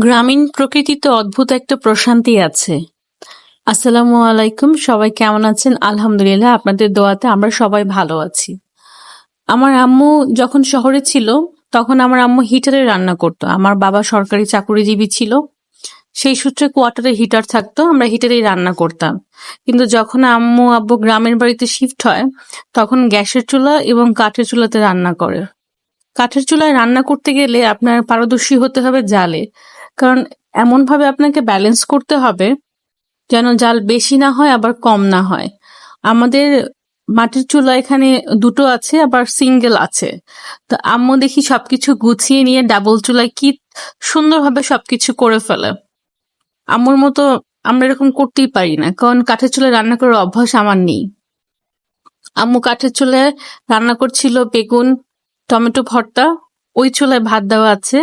গ্রামীণ প্রকৃতিতে অদ্ভুত একটা প্রশান্তি আছে। আসসালামু আলাইকুম, সবাই কেমন আছেন? আলহামদুলিল্লাহ, আপনাদের দোয়াতে আমরা সবাই ভালো আছি। আমার আম্মু যখন শহরে ছিল, তখন আমার আম্মু হিটারে রান্না করতো। আমার বাবা সরকারি চাকরিজীবী ছিল। সেই সূত্রে কোয়ার্টারে হিটার থাকতো, আমরা হিটারেই রান্না করতাম। কিন্তু যখন আম্মু, আব্বু গ্রামের বাড়িতে শিফট হয়, তখন গ্যাসের চুলা এবং কাঠের চুলাতে রান্না করে। কাঠের চুলায় রান্না করতে গেলে আপনার পারদর্শী হতে হবে জালে। কারণ এমন ভাবে আপনাকে ব্যালেন্স করতে হবে যেন জাল বেশি না হয়, আবার কম না হয়। আমাদের মাটির চুলা এখানে দুটো আছে, আবার সিঙ্গেল আছে। তো আম্মু দেখি সবকিছু গুছিয়ে নিয়ে ডাবল চুলায় কি সুন্দরভাবে সবকিছু করে ফেলে। আম্মুর মতো আমরা এরকম করতেই পারি না, কারণ কাঠের চুলায় রান্না করার অভ্যাস আমার নেই। আম্মু কাঠের চুলায় রান্না করছিল বেগুন, টমেটো ভর্তা, ওই চুলায় ভাত দেওয়া আছে।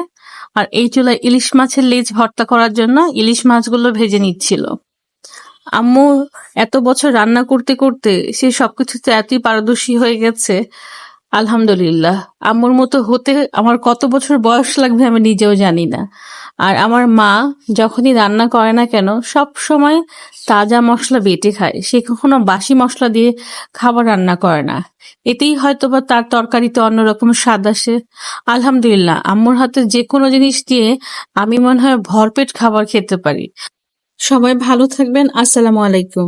আর এই চুলায় ইলিশ মাছের লেজ ভর্তা করার জন্য ইলিশ মাছগুলো ভেজে নিচ্ছিল। আম্মু এত বছর রান্না করতে করতে সে সবকিছুতে এতই পারদর্শী হয়ে গেছে। আলহামদুলিল্লাহ। আম্মুর মতো হতে আমার কত বছর বয়স লাগবে আমি নিজেও জানি না। আর আমার মা যখনই রান্না করে না কেন, সব সময় তাজা মশলা বেটে খায়। সে কখনো বাসি মশলা দিয়ে খাবার রান্না করে না। এতেই হয়তো বা তার তরকারিতে অন্যরকম স্বাদ আসে। আলহামদুলিল্লাহ, আম্মুর হাতে যে কোনো জিনিস দিয়ে আমি মনে হয় ভরপেট খাবার খেতে পারি। সবাই ভালো থাকবেন। আসসালামু আলাইকুম।